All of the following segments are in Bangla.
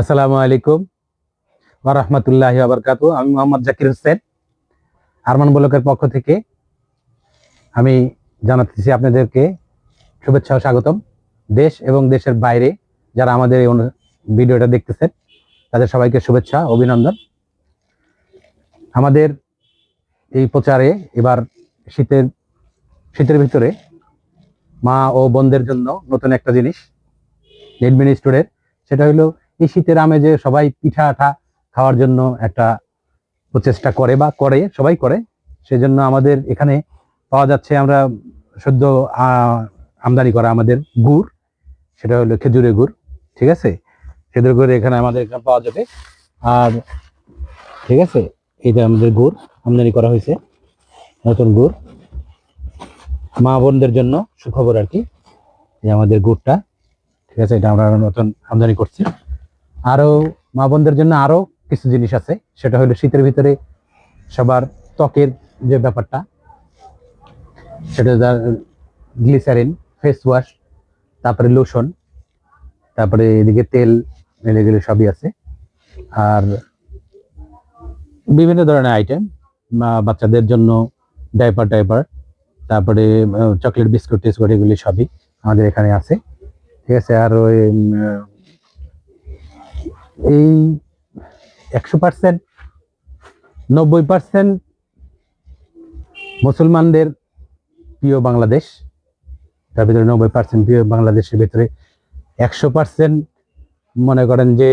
আসসালামু আলাইকুম ওয়া রাহমাতুল্লাহি ওয়া বারাকাতুহু। আমি মোহাম্মদ জাকির হোসেন, আরমান ব্লকের পক্ষ থেকে আমি জানাতেছি আপনাদেরকে শুভেচ্ছা ও স্বাগতম। দেশ এবং দেশের বাইরে যারা আমাদের এই ভিডিওটা দেখতেছেন, তাদের সবাইকে শুভেচ্ছা, অভিনন্দন। আমাদের এই প্রচারে এবার শীতের শীতের ভিতরে মা ও বোনদের জন্য নতুন একটা জিনিস নেটমিনি স্টোরের সেটা হলো এই শীতের আমেজে সবাই পিঠা আঠা খাওয়ার জন্য একটা প্রচেষ্টা করে বা করে, সবাই করে। সেজন্য আমাদের এখানে পাওয়া যাচ্ছে আমরা সদ্য আমদানি করা আমাদের গুড়, সেটা হলো খেজুরের গুড়, ঠিক আছে? খেজুর গুড় এখানে আমাদের এখানে পাওয়া যাবে। আর, ঠিক আছে? এটা আমাদের গুড়, আমদানি করা হয়েছে, নতুন গুড়। মা বোনদের জন্য সুখবর আর কি, এই আমাদের গুড়টা, ঠিক আছে? এটা আমরা নতুন আমদানি করছি। আরও মা বোনদের জন্য আরও কিছু জিনিস আছে। সেটা হলো শীতের ভিতরে সবার ত্বকের যে ব্যাপারটা, সেটা গ্লিসারিন ফেস ওয়াশ তারপরে লোশন তারপরে এদিকে তেল, এগুলো সবই আছে। আর বিভিন্ন ধরনের আইটেম বাচ্চাদের জন্য ডাইপার টাইপার তারপরে চকলেট বিস্কুট টিস্কুট এগুলি সবই আমাদের এখানে আছে। ঠিক আছে, আর ওই এই একশো পার্সেন্ট, নব্বই পার্সেন্ট মুসলমানদের প্রিয় বাংলাদেশ। তার ভিতরে নব্বই পার্সেন্ট প্রিয় বাংলাদেশের ভিতরে একশো পার্সেন্ট মনে করেন যে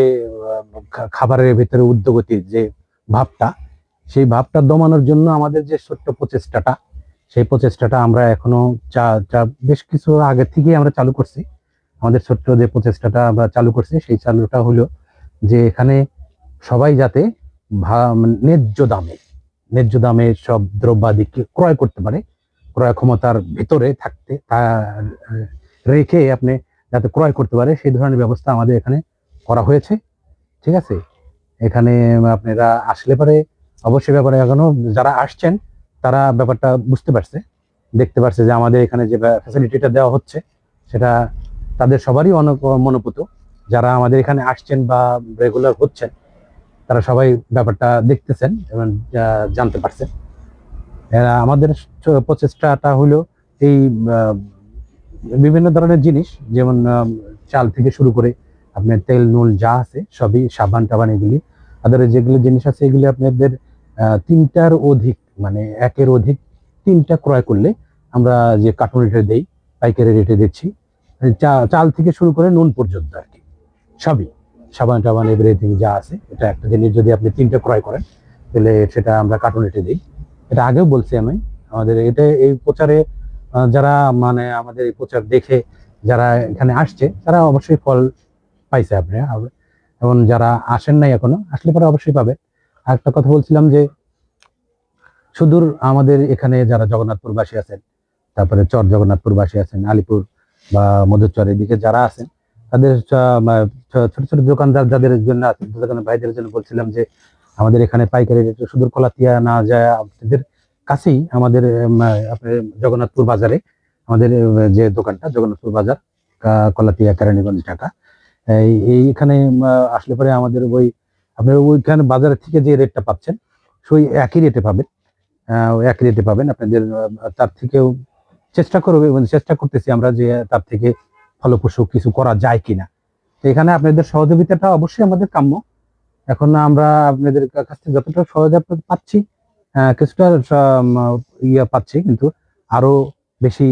খাবারের ভিতরে উদ্যোগতির যে ভাবটা, সেই ভাবটা দমানোর জন্য আমাদের যে ছোট্ট প্রচেষ্টাটা, সেই প্রচেষ্টাটা আমরা এখনও চা চা, বেশ কিছু আগে থেকেই আমরা চালু করছি। আমাদের ছোট্ট যে প্রচেষ্টাটা আমরা চালু করছি, সেই চালুটা হলো যে এখানে সবাই যাতে মানে ন্যায্য দামে ন্যায্য দামে সব দ্রব্যাদিকে ক্রয় করতে পারে, ক্রয় ক্ষমতার ভিতরে থাকতে, তা, রেখে আপনি যাতে ক্রয় করতে পারে, সেই ধরনের ব্যবস্থা আমাদের এখানে করা হয়েছে, ঠিক আছে? এখানে আপনারা আসলে পারে অবশ্যই ব্যাপারে এখনও যারা আসছেন, তারা ব্যাপারটা বুঝতে পারছে, দেখতে পারছে যে আমাদের এখানে যে ফ্যাসিলিটিটা দেওয়া হচ্ছে, সেটা তাদের সবারই অন- মনোপুত যারা আমাদের এখানে আসছেন বা রেগুলার হচ্ছেন, তারা সবাই ব্যাপারটা দেখতেছেন এবং জানতে পারছেন। আমাদের প্রচেষ্টাটা হলো এই বিভিন্ন ধরনের জিনিস, যেমন চাল থেকে শুরু করে আপনার তেল, নুন যা আছে সবই সাবান টাবান এগুলি। তাদের যেগুলো জিনিস আছে এগুলি আপনাদের তিনটার অধিক মানে একের অধিক তিনটা ক্রয় করলে আমরা যে কার্টুন রেটে দেই, পাইকারি রেটে দিচ্ছি। চাল থেকে শুরু করে নুন পর্যন্ত আর কি। সবই। সাবান টাবান এভরিথিং যা আছে, এটা একটা জিনিস যদি আপনি তিনটা ক্রয় করেন, তাহলে সেটা আমরা কার্টুন রেটে দিই। এটা আগেও বলছি আমি, আমাদের এটা এই প্রচারে যারা মানে আমাদের এই প্রচার দেখে, যারা এখানে আসছে, তারা অবশ্যই ফল পাইছে আপনি। এবং যারা আসেন নাই এখনও, আসলে পরে অবশ্যই পাবে। আর একটা কথা বলছিলাম যে, সুদূর আমাদের এখানে যারা জগন্নাথপুরবাসী আছেন, তারপরে চর জগন্নাথপুরবাসী আছেন, আলিপুর বা মধুচর এদিকে যারা আছেন তাদের ছোট ছোট দোকানদার যাদের জন্য ভাইদের জন্য বলছিলাম যে আমাদের এখানে পাইকারি রেটে সুদূর কলাতিয়া না যায়, আপনাদের কাছেই আমাদের আপনার জগন্নাথপুর বাজারে আমাদের যে দোকানটা, জগন্নাথপুর বাজার কলাতিয়া কেরানীগঞ্জ, ঢাকা। এইখানে আসলে পরে আমাদের ওই, আপনার ওইখানে বাজারের থেকে যে রেটটা পাচ্ছেন, সেই একই রেটে পাবেন। একই রেটে পাবেন। আপনাদের তার থেকেও চেষ্টা করবে চেষ্টা করতেছি আমরা যে তার থেকে ফলপ্রসূ কিছু করা যায় কিনা। এখানে আপনাদের সহযোগিতাটা অবশ্যই আমাদের কাম্য। এখন আমরা আপনাদের কাছ থেকে যতটা সহযোগিতা পাচ্ছি কিছুটা ইয়া পাচ্ছি, কিন্তু আরও বেশি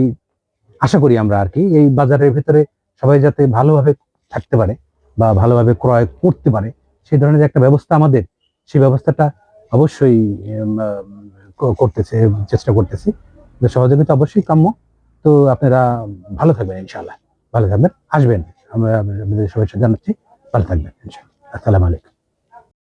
আশা করি আমরা আর কি, এই বাজারের ভিতরে সবাই যাতে ভালোভাবে থাকতে পারে বা ভালোভাবে ক্রয় করতে পারে, সেই ধরনের একটা ব্যবস্থা আমাদের, সেই ব্যবস্থাটা অবশ্যই করতেছে, চেষ্টা করতেছি। সহযোগিতা অবশ্যই কাম্য। তো আপনারা ভালো থাকবেন ইনশাআল্লাহ। ভালো থাকবেন আসবেন আমরা আপনাদের শুভেচ্ছা জানাচ্ছি ভালো থাকবেন ইনশাআল্লাহ আসসালামু আলাইকুম